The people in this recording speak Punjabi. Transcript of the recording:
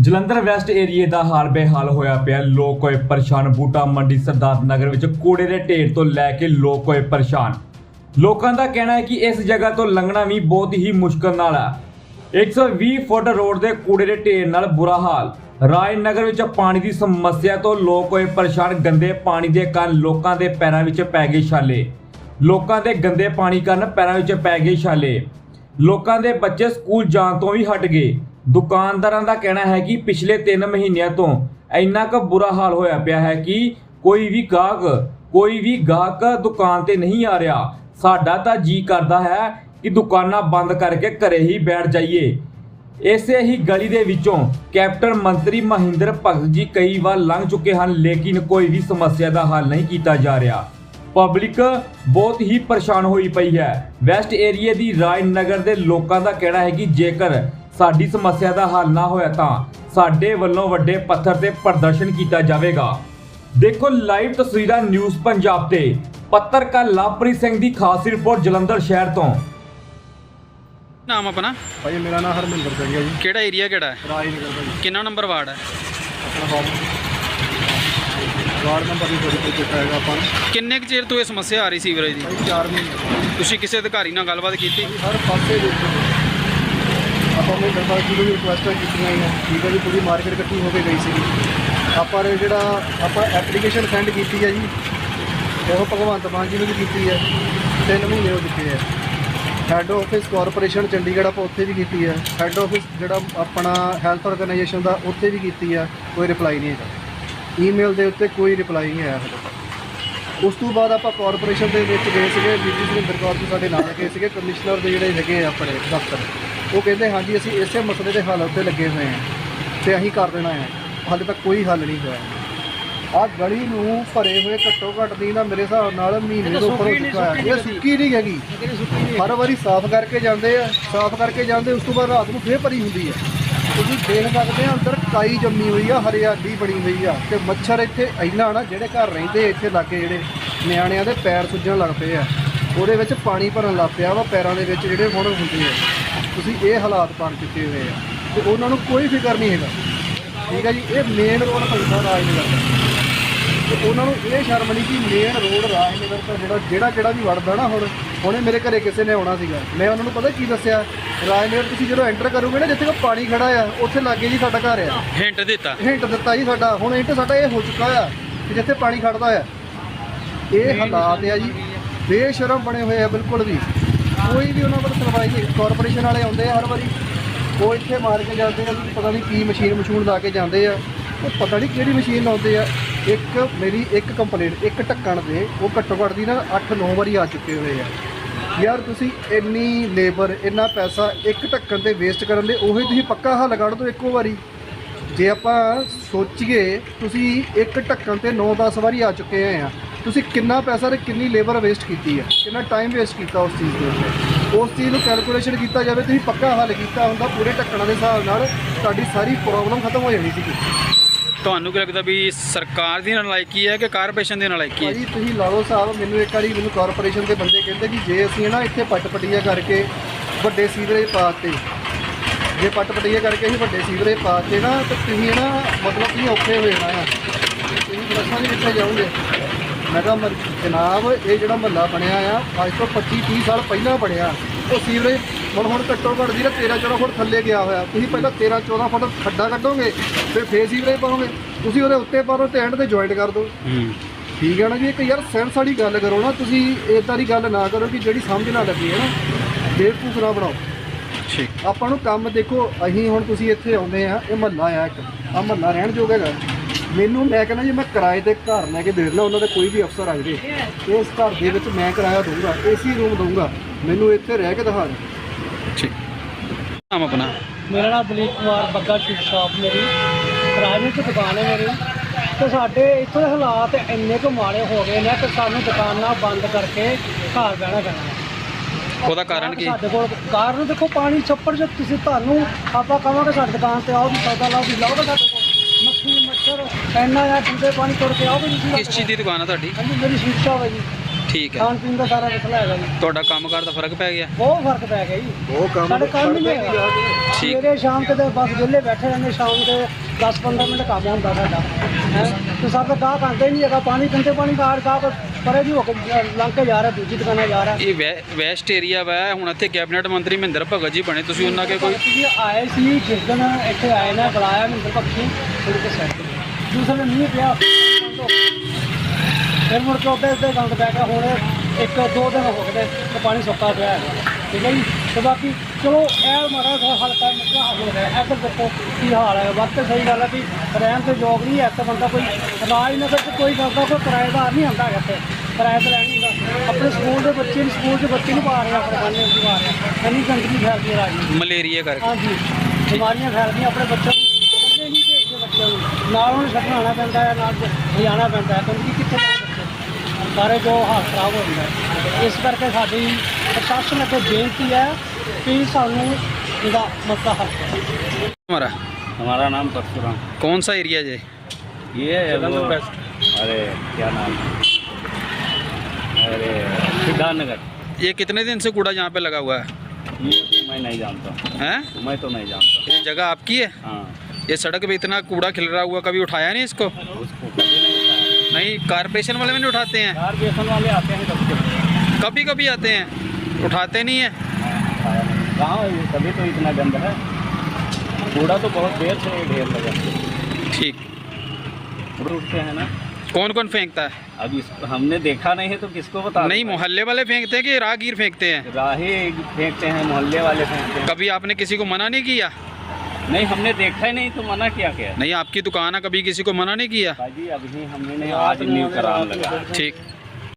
ਜਲੰਧਰ ਵੈਸਟ ਏਰੀਏ ਦਾ ਹਾਲ ਬੇਹਾਲ ਹੋਇਆ ਪਿਆ। ਲੋਕ ਹੋਏ ਪਰੇਸ਼ਾਨ। ਬੂਟਾ ਮੰਡੀ ਸਰਦਾਰ ਨਗਰ ਵਿੱਚ ਕੂੜੇ ਦੇ ਢੇਰ ਤੋਂ ਲੈ ਕੇ ਲੋਕ ਹੋਏ ਪਰੇਸ਼ਾਨ। ਲੋਕਾਂ ਦਾ ਕਹਿਣਾ ਹੈ ਕਿ ਇਸ ਜਗ੍ਹਾ ਤੋਂ ਲੰਘਣਾ ਵੀ ਬਹੁਤ ਹੀ ਮੁਸ਼ਕਲ ਨਾਲ ਹੈ। 120 ਫੁੱਟ ਰੋਡ ਦੇ ਕੂੜੇ ਦੇ ਢੇਰ ਨਾਲ ਬੁਰਾ ਹਾਲ। ਰਾਜਨਗਰ ਵਿੱਚ ਪਾਣੀ ਦੀ ਸਮੱਸਿਆ ਤੋਂ ਲੋਕ ਹੋਏ ਪਰੇਸ਼ਾਨ। ਗੰਦੇ ਪਾਣੀ ਦੇ ਕਾਰਨ ਲੋਕਾਂ ਦੇ ਪੈਰਾਂ ਵਿੱਚ ਪੈ ਗਏ ਛਾਲੇ। ਲੋਕਾਂ ਦੇ ਗੰਦੇ ਪਾਣੀ ਕਾਰਨ ਪੈਰਾਂ ਵਿੱਚ ਪੈ ਗਏ ਛਾਲੇ। ਲੋਕਾਂ ਦੇ ਬੱਚੇ ਸਕੂਲ ਜਾਣ ਤੋਂ ਵੀ ਹਟ ਗਏ। ਦੁਕਾਨਦਾਰਾਂ ਦਾ ਕਹਿਣਾ ਹੈ ਕਿ ਪਿਛਲੇ 3 ਮਹੀਨਿਆਂ ਤੋਂ ਇੰਨਾ ਕੁ ਬੁਰਾ ਹਾਲ ਹੋਇਆ ਪਿਆ ਹੈ ਕਿ ਕੋਈ ਵੀ ਗਾਹਕ, ਕੋਈ ਵੀ ਗਾਹਕ ਦੁਕਾਨ ਤੇ ਨਹੀਂ ਆ ਰਿਹਾ। ਸਾਡਾ ਤਾਂ ਜੀ ਕਰਦਾ ਹੈ ਕਿ ਦੁਕਾਨਾਂ ਬੰਦ ਕਰਕੇ ਘਰੇ ਹੀ ਬੈਠ ਜਾਈਏ। ਇਸੇ ਹੀ ਗਲੀ ਦੇ ਵਿੱਚੋਂ ਕੈਪਟਨ ਮੰਤਰੀ ਮਹਿੰਦਰ ਭਗਤ ਜੀ ਕਈ ਵਾਰ ਲੰਘ ਚੁੱਕੇ ਹਨ, ਲੇਕਿਨ ਕੋਈ ਵੀ ਸਮੱਸਿਆ ਦਾ ਹੱਲ ਨਹੀਂ ਕੀਤਾ ਜਾ ਰਿਹਾ। ਪਬਲਿਕ ਬਹੁਤ ਹੀ ਪਰੇਸ਼ਾਨ ਹੋਈ ਪਈ ਹੈ। ਵੈਸਟ ਏਰੀਏ ਦੀ ਰਾਜਨਗਰ ਦੇ ਲੋਕਾਂ ਦਾ ਕਹਿਣਾ ਹੈ ਕਿ ਜੇਕਰ ਸਾਡੀ ਸਮੱਸਿਆ ਦਾ ਹੱਲ ਨਾ ਹੋਇਆ ਤਾਂ ਸਾਡੇ ਵੱਲੋਂ ਵੱਡੇ ਪੱਥਰ ਤੇ ਪ੍ਰਦਰਸ਼ਨ ਕੀਤਾ ਜਾਵੇਗਾ। ਦੇਖੋ ਲਾਈਵ ਤਸਵੀਰਾਂ ਨਿਊਜ਼ ਪੰਜਾਬ ਤੇ। ਪੱਤਰਕਾਰ ਲਵਪ੍ਰੀਤ ਸਿੰਘ ਦੀ ਖਾਸ ਰਿਪੋਰਟ ਜਲੰਧਰ ਸ਼ਹਿਰ ਤੋਂ। ਨਾਮ ਆਪਣਾ? ਭਾਈ ਮੇਰਾ ਨਾਮ ਹਰਮਿੰਦਰ ਸਿੰਘ ਹੈ ਜੀ। ਕਿਹੜਾ ਏਰੀਆ ਕਿਹੜਾ? ਹੈ ਰਾਜਨਗਰ ਦਾ ਜੀ। ਕਿੰਨਾ ਨੰਬਰ ਵਾਰਡ ਹੈ? ਆਪਣਾ ਹੋਮ ਵਾਰਡ ਨੰਬਰ ਨਹੀਂ ਥੋੜੀ ਕੋਈ ਚਿੱਟਾ ਹੈਗਾ ਆਪਾਂ ਨੂੰ। ਕਿੰਨੇ ਕੁ ਚਿਰ ਤੋਂ ਇਹ ਸਮੱਸਿਆ ਆ ਰਹੀ ਸੀਵਰੇਜ ਦੀ? ਭਾਈ 4 ਮਹੀਨੇ। ਤੁਸੀਂ ਕਿਸੇ ਅਧਿਕਾਰੀ ਨਾਲ ਗੱਲਬਾਤ ਕੀਤੀ? ਹਰ ਪਾਸੇ ਦੇ ਆਪਾਂ ਨੂੰ ਦਰਬਾਰ ਜੀ ਨੂੰ ਵੀ ਰਿਕੁਐਸਟਾਂ ਕੀਤੀਆਂ ਹੀ। ਠੀਕ ਹੈ ਜੀ, ਪੂਰੀ ਮਾਰਕੀਟ ਇਕੱਠੀ ਹੋ ਕੇ ਗਈ ਸੀਗੀ। ਆਪਾਂ ਨੇ ਜਿਹੜਾ, ਆਪਾਂ ਐਪਲੀਕੇਸ਼ਨ ਸੈਂਡ ਕੀਤੀ ਹੈ ਜੀ, ਉਹ ਭਗਵੰਤ ਮਾਨ ਜੀ ਨੂੰ ਵੀ ਕੀਤੀ ਹੈ। ਤਿੰਨ ਮਹੀਨੇ ਹੋ ਚੁੱਕੇ ਹੈ। ਹੈੱਡ ਆਫਿਸ ਕਾਰਪੋਰੇਸ਼ਨ ਚੰਡੀਗੜ੍ਹ ਆਪਾਂ ਉੱਥੇ ਵੀ ਕੀਤੀ ਹੈ। ਹੈੱਡ ਆਫਿਸ ਜਿਹੜਾ ਆਪਣਾ ਹੈਲਥ ਆਰਗੇਨਾਈਜੇਸ਼ਨ ਦਾ, ਉੱਥੇ ਵੀ ਕੀਤੀ ਹੈ। ਕੋਈ ਰਿਪਲਾਈ ਨਹੀਂ ਹੈਗਾ। ਈਮੇਲ ਦੇ ਉੱਤੇ ਕੋਈ ਰਿਪਲਾਈ ਨਹੀਂ ਆਇਆ ਹਜੇ। ਉਸ ਤੋਂ ਬਾਅਦ ਆਪਾਂ ਕਾਰਪੋਰੇਸ਼ਨ ਦੇ ਵਿੱਚ ਗਏ ਸੀਗੇ। ਬੀਬੀ ਸੁਰਿੰਦਰ ਕੌਰ ਜੀ ਸਾਡੇ ਨਾਲ ਗਏ ਸੀਗੇ। ਕਮਿਸ਼ਨਰ ਦੇ ਜਿਹੜੇ ਹੈਗੇ ਆ ਆਪਣੇ ਦਫ਼ਤਰ। ਉਹ ਕਹਿੰਦੇ ਹਾਂਜੀ ਅਸੀਂ ਇਸੇ ਮਸਲੇ ਦੇ ਹੱਲ ਉੱਤੇ ਲੱਗੇ ਹੋਏ ਹਾਂ ਤੇ ਅਸੀਂ ਕਰ ਦੇਣਾ ਹੈ। ਹਾਲੇ ਤੱਕ ਕੋਈ ਹੱਲ ਨਹੀਂ ਹੋਇਆ। ਆ ਗਲੀ ਨੂੰ ਭਰੇ ਹੋਏ ਘੱਟੋ ਘੱਟ ਦੀ ਨਾ ਮੇਰੇ ਹਿਸਾਬ ਨਾਲ ਮਹੀਨੇ ਤੋਂ ਉੱਪਰ ਹੋ ਚੁੱਕਾ ਹੈ ਇਹ ਸੁੱਕੀ ਨਹੀਂ ਹੈਗੀ। ਹਰ ਵਾਰੀ ਸਾਫ਼ ਕਰਕੇ ਜਾਂਦੇ ਆ ਸਾਫ਼ ਕਰਕੇ ਜਾਂਦੇ ਉਸ ਤੋਂ ਬਾਅਦ ਰਾਤ ਨੂੰ ਫੇਰ ਭਰੀ ਹੁੰਦੀ ਹੈ ਤੁਸੀਂ ਦੇਖ ਸਕਦੇ ਆ ਅੰਦਰ ਕਾਈ ਜੰਮੀ ਹੋਈ ਆ ਹਰਿਆਲੀ ਬਣੀ ਹੋਈ ਆ ਤੇ ਮੱਛਰ ਇੱਥੇ ਇੰਨਾ ਨਾ ਜਿਹੜੇ ਘਰ ਰਹਿੰਦੇ ਇੱਥੇ ਲਾਗੇ ਜਿਹੜੇ ਨਿਆਣਿਆਂ ਦੇ ਪੈਰ ਸੁੱਜਣ ਲੱਗ ਪਏ ਆ। ਉਹਦੇ ਵਿੱਚ ਪਾਣੀ ਭਰਨ ਲੱਗ ਪਿਆ ਵਾ ਪੈਰਾਂ ਦੇ ਵਿੱਚ ਜਿਹੜੇ ਹੁਣ ਹੁੰਦੇ ਆ। ਤੁਸੀਂ ਇਹ ਹਾਲਾਤ ਬਣ ਚੁੱਕੇ ਹੋਏ ਆ ਤੇ ਉਹਨਾਂ ਨੂੰ ਕੋਈ ਫਿਕਰ ਨਹੀਂ ਹੈਗਾ। ਠੀਕ ਹੈ ਜੀ ਇਹ ਮੇਨ ਰੋਡ ਪੈਂਦਾ ਰਾਜਨਗਰ ਦਾ। ਤੇ ਉਹਨਾਂ ਨੂੰ ਇਹ ਸ਼ਰਮ ਨਹੀਂ ਕਿ ਮੇਨ ਰੋਡ ਰਾਜਨਗਰ ਤੋਂ ਜਿਹੜਾ ਜਿਹੜਾ ਜਿਹੜਾ ਵੀ ਵੜਦਾ ਨਾ ਹੁਣ ਹੁਣੇ ਮੇਰੇ ਘਰੇ ਕਿਸੇ ਨੇ ਆਉਣਾ ਸੀਗਾ। ਮੈਂ ਉਹਨਾਂ ਨੂੰ ਪਤਾ ਕੀ ਦੱਸਿਆ? ਰਾਜਨਗਰ ਤੁਸੀਂ ਜਦੋਂ ਐਂਟਰ ਕਰੋਗੇ ਨਾ ਜਿੱਥੇ ਕੋ ਪਾਣੀ ਖੜਾ ਆ ਉੱਥੇ ਲਾਗੇ ਜੀ ਸਾਡਾ ਘਰ ਆ। ਹਿੰਟ ਦਿੱਤਾ। ਹਿੰਟ ਦਿੱਤਾ ਜੀ ਸਾਡਾ। ਹੁਣ ਹਿੰਟ ਸਾਡਾ ਇਹ ਹੋ ਚੁੱਕਾ ਆ ਕਿ ਜਿੱਥੇ ਪਾਣੀ ਖੜਦਾ ਆ। ਇਹ ਹਾਲਾਤ ਆ ਜੀ। ਬੇਸ਼ਰਮ ਬਣੇ ਹੋਏ ਆ ਬਿਲਕੁਲ ਵੀ। ਕੋਈ ਵੀ ਉਹਨਾਂ ਕੋਲ ਸੁਣਵਾਈ ਨਹੀਂ ਕਾਰਪੋਰੇਸ਼ਨ ਵਾਲੇ ਆਉਂਦੇ ਆ ਹਰ ਵਾਰੀ। ਉਹ ਇੱਥੇ ਮਾਰ ਕੇ ਜਾਂਦੇ ਆ ਪਤਾ ਨਹੀਂ ਕੀ ਮਸ਼ੀਨ ਮਸ਼ੂਨ ਲਾ ਕੇ ਜਾਂਦੇ ਆ। ਉਹ ਪਤਾ ਨਹੀਂ ਕਿਹੜੀ ਮਸ਼ੀਨ ਲਾਉਂਦੇ ਆ। ਇੱਕ ਮੇਰੀ ਇੱਕ ਕੰਪਲੇਂਟ ਇੱਕ ਢੱਕਣ ਦੇ, ਉਹ ਘੱਟੋ ਘੱਟ ਦੀ ਨਾ 8-9 ਵਾਰੀ ਆ ਚੁੱਕੇ ਹੋਏ ਆ। ਯਾਰ ਤੁਸੀਂ ਇੰਨੀ ਲੇਬਰ ਇੰਨਾ ਪੈਸਾ ਇੱਕ ਢੱਕਣ ਤੇ ਵੇਸਟ ਕਰਨ ਦੇ, ਉਹੀ ਤੁਸੀਂ ਪੱਕਾ ਹੱਲ ਕੱਢ ਦਿਓ ਇੱਕੋ ਵਾਰੀ। ਜੇ ਆਪਾਂ ਸੋਚੀਏ ਤੁਸੀਂ ਇੱਕ ਢੱਕਣ ਤੇ 9-10 ਵਾਰੀ ਆ ਚੁੱਕੇ ਆ। ਤੁਸੀਂ ਕਿੰਨਾ ਪੈਸਾ ਤੇ ਕਿੰਨੀ ਲੇਬਰ ਵੇਸਟ ਕੀਤੀ ਹੈ ਕਿੰਨਾ ਟਾਈਮ ਵੇਸਟ ਕੀਤਾ ਉਸ ਚੀਜ਼ ਦੇ ਉੱਤੇ? ਉਸ ਚੀਜ਼ ਨੂੰ ਕੈਲਕੂਲੇਸ਼ਨ ਕੀਤਾ ਜਾਵੇ ਤੁਸੀਂ ਪੱਕਾ ਹੱਲ ਕੀਤਾ ਹੁੰਦਾ ਪੂਰੇ ਢੱਕਣਾਂ ਦੇ ਹਿਸਾਬ ਨਾਲ ਤੁਹਾਡੀ ਸਾਰੀ ਪ੍ਰੋਬਲਮ ਖਤਮ ਹੋ ਜਾਣੀ ਸੀਗੀ। ਤੁਹਾਨੂੰ ਕੀ ਲੱਗਦਾ ਵੀ ਸਰਕਾਰ ਦੀ ਨਲਾਇਕੀ ਹੈ ਕਿ ਕਾਰਪੋਰੇਸ਼ਨ ਦੀ ਨਲਾਇਕੀ ਹੈ? ਭਾਜੀ ਤੁਸੀਂ ਲਾ ਲਓ ਸਾਹਿਬ ਮੈਨੂੰ ਇੱਕ ਵਾਰੀ ਮੈਨੂੰ ਕਾਰਪੋਰੇਸ਼ਨ ਦੇ ਬੰਦੇ ਕਹਿੰਦੇ ਕਿ ਜੇ ਅਸੀਂ ਨਾ ਇੱਥੇ ਪੱਟ ਪਟੀਆ ਕਰਕੇ ਵੱਡੇ ਸੀਵਰੇਜ ਪਾਤੇ ਜੇ ਪੱਟ ਪਟੀਆ ਕਰਕੇ ਅਸੀਂ ਵੱਡੇ ਸੀਵਰੇਜ ਪਾਤੇ ਨਾ ਤਾਂ ਤੁਸੀਂ ਨਾ ਮਤਲਬ ਤੁਸੀਂ ਔਖੇ ਹੋ ਜਾਣਾ ਆ। ਤੁਸੀਂ ਫਲਸ਼ਾਂ ਦੇ ਕਿੱਥੇ ਜਾਓਗੇ। ਮੈਂ ਕਿਹਾ ਮਰ- ਜਨਾਬ ਇਹ ਜਿਹੜਾ ਮਹੱਲਾ ਬਣਿਆ ਆ ਅੱਜ ਤੋਂ 25 30 ਸਾਲ ਪਹਿਲਾਂ ਬਣਿਆ। ਉਹ ਸੀਵਰੇਜ ਹੁਣ ਹੁਣ ਘੱਟੋ ਘੱਟ ਨਾ 13 14 ਫੁੱਟ ਥੱਲੇ ਗਿਆ ਹੋਇਆ। ਤੁਸੀਂ ਪਹਿਲਾਂ 13 14 ਫੁੱਟ ਖੱਡਾ ਕੱਢੋਗੇ ਫਿਰ ਫੇਰ ਸੀਵਰੇਜ ਪਾਓਗੇ। ਤੁਸੀਂ ਉਹਦੇ ਉੱਤੇ ਪਾਓ ਤੇ ਐਂਡ ਤੇ ਜੁਆਇੰਟ ਕਰ ਦਿਓ। ਹੂੰ। ਠੀਕ ਹੈ ਨਾ ਜੀ? ਇੱਕ ਯਾਰ ਸੈਂਸ ਵਾਲੀ ਗੱਲ ਕਰੋ ਨਾ। ਤੁਸੀਂ ਇਦਾਂ ਦੀ ਗੱਲ ਨਾ ਕਰੋ ਕਿ ਜਿਹੜੀ ਸਮਝ ਨਾ ਲੱਗੇ ਹੈ ਨਾ? ਬੇਵਕੂਫ ਨਾ ਬਣਾਓ। ਠੀਕ। ਆਪਾਂ ਨੂੰ ਕੰਮ ਦੇਖੋ ਅਸੀਂ ਹੁਣ ਤੁਸੀਂ ਇੱਥੇ ਆਉਂਦੇ ਆ ਇਹ ਮਹੱਲਾ ਆ ਇੱਕ। ਆ ਮਹੱਲਾ ਰਹਿਣ ਯੋਗ ਹੈਗਾ। ਮੈਨੂੰ ਮੈਂ ਕਹਿੰਦਾ ਜੀ ਮੈਂ ਕਿਰਾਏ ਤੇ ਘਰ ਲੈ ਕੇ ਦੇ ਲਾ ਉਹਨਾਂ ਦੇ ਕੋਈ ਵੀ ਅਫਸਰ ਆ ਜਾਵੇ। ਇਸ ਘਰ ਦੇ ਵਿੱਚ ਮੈਂ ਕਿਰਾਇਆ ਦਊਂਗਾ ਏਸੀ ਰੂਮ ਦਊਂਗਾ। ਮੈਨੂੰ ਇੱਥੇ ਰਹਿ ਕੇ ਦਿਖਾ ਦਿਓ। ਠੀਕ। ਨਾਮ ਆਪਣਾ? ਮੇਰਾ ਨਾਮ ਦਲੀਪ ਕੁਮਾਰ ਬੱਗਾ ਸ਼ੂਟ ਸ਼ਾਪ ਮੇਰੀ। ਕਿਰਾਏ ਦੀ ਦੁਕਾਨ ਹੈ ਮੇਰੀ। ਤੇ ਸਾਡੇ ਇੱਥੋਂ ਦੇ ਹਾਲਾਤ ਇੰਨੇ ਕੁ ਮਾੜੇ ਹੋ ਗਏ ਨੇ ਕਿ ਸਾਨੂੰ ਦੁਕਾਨਾਂ ਬੰਦ ਕਰਕੇ ਘਰ ਬਹਿਣਾ ਪੈਣਾ। ਹੈ ਉਹਦਾ ਕਾਰਨ ਕੀ? ਸਾਡੇ ਕੋਲ ਕਾਰਨ ਦੇਖੋ ਪਾਣੀ ਛੱਪੜ ਜੇ ਤੁਸੀਂ ਤੁਹਾਨੂੰ ਆਪਾਂ ਕਹਾਂਗੇ ਸਾਡੀ ਦੁਕਾਨ ਤੇ ਆਓ ਵੀ ਸੌਦਾ ਲਾਓ ਵੀ ਲਾਓਗੇ ਸਾਡੇ ਕੋਲ। ਮੱਖੀ ਮੱਛਰ ਇੰਨਾ ਆ ਠੰਡੇ ਪਾਣੀ ਤੁਰ ਕੇ ਆਓਗੇ ਤੁਸੀਂ ਕਿਸ ਚੀਜ਼ ਦੀ ਦੁਕਾਨ ਹੈ ਤੁਹਾਡੀ? ਹਾਂਜੀ ਮੇਰੀ ਸ਼ੂਟ ਸ਼ਾਪ ਹੈ ਜੀ। ਠੀਕ ਹੈ। ਖਾਣ ਪੀਣ ਦਾ ਸਾਰਾ ਮਸਲਾ ਹੈਗਾ ਜੀ। ਤੁਹਾਡਾ ਕੰਮਕਾਰ ਦਾ ਫ਼ਰਕ ਪੈ ਗਿਆ? ਬਹੁਤ ਫ਼ਰਕ ਪੈ ਗਿਆ ਜੀ। ਉਹ ਕੰਮ ਸਾਡੇ ਕੰਮ ਹੀ ਨਹੀਂ ਹੈਗਾ। ਠੀਕ। ਸਵੇਰੇ ਸ਼ਾਮ ਕਿਤੇ ਬਸ ਵਿਹਲੇ ਬੈਠੇ ਰਹਿੰਦੇ ਸ਼ਾਮ ਦੇ 10-15 ਮਿੰਟ ਕੰਮ ਹੁੰਦਾ ਸਾਡਾ। ਹੈ? ਤੇ ਸਾਡਾ ਗਾਹਕ ਆਉਂਦਾ ਹੀ ਨਹੀਂ ਹੈਗਾ। ਪਾਣੀ ਕੰਤੇ ਪਾਣੀ ਪਰੇ ਦੀ ਹੋ ਕੇ ਲੰਘ ਕੇ ਜਾ ਰਿਹਾ ਦੂਜੀ ਦੁਕਾਨਾਂ ਜਾ ਰਿਹਾ। ਇਹ ਵੈ- ਵੈਸਟ ਏਰੀਆ ਵਾ ਹੁਣ ਇੱਥੇ ਕੈਬਨਿਟ ਮੰਤਰੀ ਮਹਿੰਦਰ ਭਗਤ ਜੀ ਬਣੇ ਤੁਸੀਂ ਉਹਨਾਂ ਕੇ ਕੋਈ ਜੀ ਆਏ ਸੀ ਜਿਸ ਦਿਨ ਇੱਥੇ ਆਏ ਨੇ ਬੁਲਾਇਆ ਮਹਿੰਦਰ ਪੱਖੀ ਥੋੜੀ ਕੇ ਸਾਈਡ ਦੂਸਰੇ ਮੀਂਹ ਪਿਆ ਫਿਰ ਮੁੜ ਕੇ ਉੱਤੇ ਉੱਤੇ ਗੰਦ ਪੈ ਗਿਆ ਹੁਣ ਇੱਕ ਦੋ ਦਿਨ ਹੋ ਗਏ ਤੇ ਪਾਣੀ ਸੁੱਕਾ ਪਿਆ ਹੈਗਾ। ਠੀਕ ਹੈ ਜੀ? ਤੇ ਬਾਕੀ ਚਲੋ ਇਹ ਮਾੜਾ ਜਿਹਾ ਹਲਕਾ ਮਸਲਾ ਹੱਲ ਹੋ ਗਿਆ। ਇੱਧਰ ਦੇਖੋ ਕੀ ਹਾਲ ਹੈ। ਵਕਤ ਸਹੀ ਗੱਲ ਹੈ ਵੀ ਰਹਿਣ ਤੇ ਯੋਗ ਨਹੀਂ ਹੈ। ਤਾਂ ਬੰਦਾ ਕੋਈ ਰਾਜਨਗਰ ਚ ਕੋਈ ਕਰਦਾ ਕੋਈ ਕਿਰਾਏਦਾਰ ਨਹੀਂ ਆਉਂਦਾ ਇੱਥੇ। ਕਿਰਾਏ ਤੇ ਰਹਿਣ ਹੁੰਦਾ। ਆਪਣੇ ਸਕੂਲ ਦੇ ਬੱਚੇ ਨੂੰ ਸਕੂਲ ਦੇ ਬੱਚੇ ਨੂੰ ਪਾ ਰਿਹਾ ਬੰਨੇ ਨੂੰ ਪਾ ਰਿਹਾ ਇੰਨੀ ਗੰਦਗੀ ਫੈਲਦੀ ਹੈ ਰਾਜ ਮਲੇਰੀਆ ਕਰਕੇ। ਹਾਂਜੀ। ਬਿਮਾਰੀਆਂ ਫੈਲਦੀਆਂ ਆਪਣੇ ਬੱਚਿਆਂ ਨੂੰ। ਨਹੀਂ ਭੇਜਦੇ ਬੱਚਿਆਂ ਨੂੰ। ਨਾਲ ਉਹਨੂੰ ਛੱਡਣ ਆਉਣਾ ਪੈਂਦਾ ਹੈ ਨਾਲ ਲਿਜਾਣਾ ਪੈਂਦਾ ਹੈ। ਕਿਉਂਕਿ ਕਿੱਥੇ ਸਾਰੇ ਜੋ ਹਾਲ ਖਰਾਬ ਹੋ ਜਾਂਦਾ ਇਸ ਕਰਕੇ ਸਾਡੀ ਪ੍ਰਸ਼ਾਸਨ ਅੱਗੇ ਬੇਨਤੀ ਹੈ ਕਿ ਸਾਨੂੰ ਇਹਦਾ ਮਸਲਾ ਹੱਲ ਕਰੋ हमारा हमारा नाम परशुराम कौन सा एरिया है ये है वो अरे क्या नाम है? अरे सिद्धार्थनगर ये कितने दिन से कूड़ा यहाँ पे लगा हुआ है ये भी मैं नहीं जानता हैं मैं तो नहीं जानता ये जगह आपकी है हाँ ये सड़क पे इतना कूड़ा खिलरा हुआ कभी उठाया नहीं इसको उसको कभी नहीं उठाया नहीं कारपोरेशन वाले भी नहीं उठाते हैं कार बेसन वाले आते हैं कभी कभी कभी कभी आते हैं उठाते नहीं है। कहाँ तभी तो इतना गंद है। कूड़ा तो बहुत देर से ढेर लगा। ठीक। उठते हैं ना? कौन कौन फेंकता है? अब इस हमने देखा नहीं है तो किसको बता नहीं मोहल्ले वाले फेंकते हैं कि राहगीर फेंकते हैं? राही फेंकते हैं मोहल्ले वाले फेंकते हैं। कभी आपने किसी को मना नहीं किया? नहीं हमने देखा ही नहीं तो मना क्या क्या? नहीं आपकी दुकान है कभी किसी को मना नहीं किया? भाजी अभी हमने आज न्यू कराने लगा। ठीक।